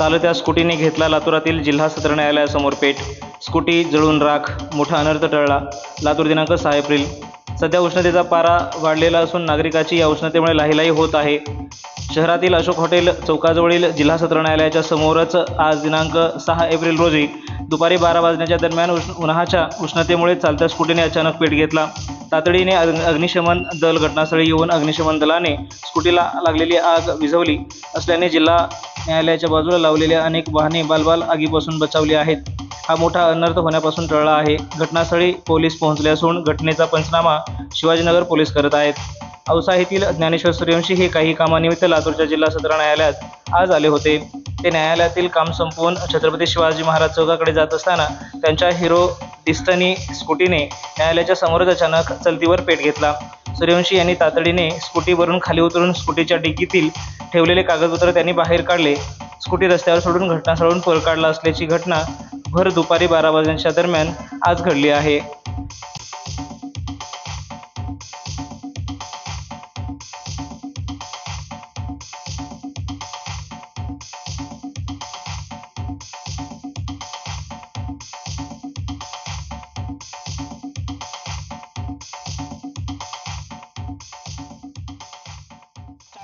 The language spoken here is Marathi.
चालत्या स्कूटीने घेतला लातुरातील जिल्हा सत्र न्यायालयासमोर पेट. स्कूटी जळून राख मोठा अनर्थ टळला. लातूर दिनांक सहा एप्रिल. सध्या उष्णतेचा पारा वाढलेला असून नागरिकाची या उष्णतेमुळे लाहीलाही होत आहे. शहरातील अशोक हॉटेल चौकाजवळील जिल्हा सत्र न्यायालयाच्या समोरच आज दिनांक सहा एप्रिल रोजी दुपारी बारा वाजण्याच्या दरम्यान उष्ण उन्हाच्या उष्णतेमुळे चालत्या स्कूटीने अचानक पेट घेतला. तातडीने अग्न अग्निशमन दल घटनास्थळी येऊन अग्निशमन दलाने स्कूटीला लागलेली आग विझवली असल्याने जिल्हा न्यायालयाच्या बाजूला लावलेल्या अनेक वाहने बालबाल आगीपासून बचावली आहेत. हा मोठा अनर्थ होण्यापासून टळला आहे. घटनास्थळी पोलीस पोहोचले असून घटनेचा पंचनामा शिवाजीनगर पोलीस करत आहेत. औसा येथील ज्ञानेश्वर सूर्यवंशी हे काही कामानिमित्त लातूरच्या जिल्हा सत्र न्यायालयात आज आले होते. ते न्यायालयातील काम संपवून छत्रपती शिवाजी महाराज चौकाकडे जात असताना त्यांच्या हिरो डिस्टनी स्कूटीने न्यायालयाच्या समोरच अचानक चलतीवर पेट घेतला. सूर्यवंशी यांनी तातडीने स्कूटीवरून खाली उतरून स्कूटीच्या डिकीतील ठेवलेले कागदपत्र त्यांनी बाहेर काढले. स्कूटी रस्त्यावर सोडून घटनास्थळावरून पळ काढला असल्याची घटना भर दुपारी बारा वाजण्याच्या दरम्यान आज घडली आहे.